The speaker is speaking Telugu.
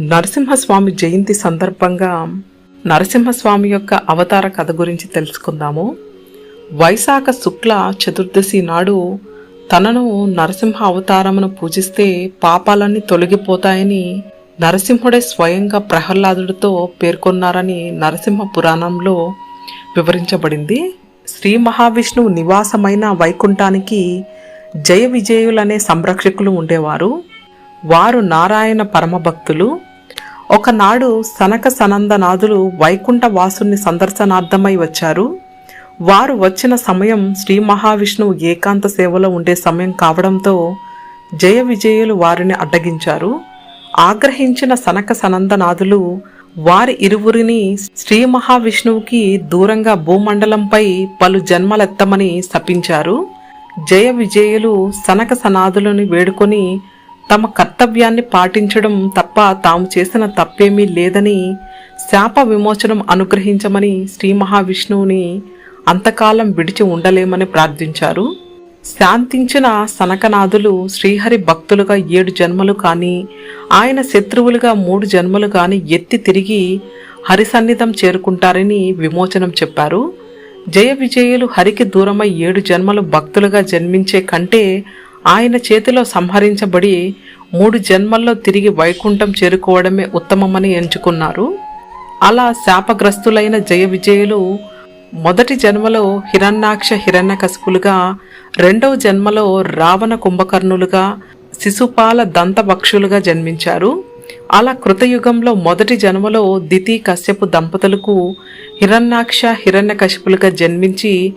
నరసింహస్వామి జయంతి సందర్భంగా నరసింహస్వామి యొక్క అవతార కథ గురించి తెలుసుకుందాము. వైశాఖ శుక్ల చతుర్దశి నాడు తనను నరసింహ అవతారమును పూజిస్తే పాపాలన్నీ తొలగిపోతాయని నరసింహుడే స్వయంగా ప్రహ్లాదుడితో పేర్కొన్నారని నరసింహ పురాణంలో వివరించబడింది. శ్రీ మహావిష్ణువు నివాసమైన వైకుంఠానికి జయ విజయులనే సంరక్షకులు ఉండేవారు. వారు నారాయణ పరమభక్తులు. ఒకనాడు సనక సనందనాథులు వైకుంఠ వాసుని సందర్శనార్థమై వచ్చారు. వారు వచ్చిన సమయం శ్రీ మహావిష్ణువు ఏకాంత సేవలో ఉండే సమయం కావడంతో జయ విజయులు వారిని అడ్డగించారు. ఆగ్రహించిన సనక సనందనాథులు వారి ఇరువురిని శ్రీ మహావిష్ణువుకి దూరంగా భూమండలంపై పలు జన్మలెత్తమని శపించారు. జయ విజయులు సనక సనాథులను వేడుకొని తమ కర్తవ్యాన్ని పాటించడం తప్ప తాము చేసిన తప్పేమీ లేదని శాప విమోచనం అనుగ్రహించమని శ్రీ మహావిష్ణువుని అంతకాలం విడిచి ఉండలేమని ప్రార్థించారు. శాంతించిన సనకనాథులు శ్రీహరి భక్తులుగా ఏడు జన్మలు కానీ ఆయన శత్రువులుగా మూడు జన్మలు కానీ ఎత్తి తిరిగి హరిసన్నిధం చేరుకుంటారని విమోచనం చెప్పారు. జయ విజయులు హరికి దూరమై ఏడు జన్మలు భక్తులుగా జన్మించే కంటే ఆయన చేతిలో సంహరించబడి మూడు జన్మల్లో తిరిగి వైకుంఠం చేరుకోవడమే ఉత్తమమని ఎంచుకున్నారు. అలా శాపగ్రస్తులైన జయ విజయులు మొదటి జన్మలో హిరణ్యాక్ష హిరణ్యకశిపులుగా రెండవ జన్మలో రావణ కుంభకర్ణులుగా శిశుపాల దంతభక్షులుగా జన్మించారు. అలా కృతయుగంలో మొదటి జన్మలో దితి కశ్యపు దంపతులకు హిరణ్యాక్ష హిరణ్యకశిపులుగా జన్మించి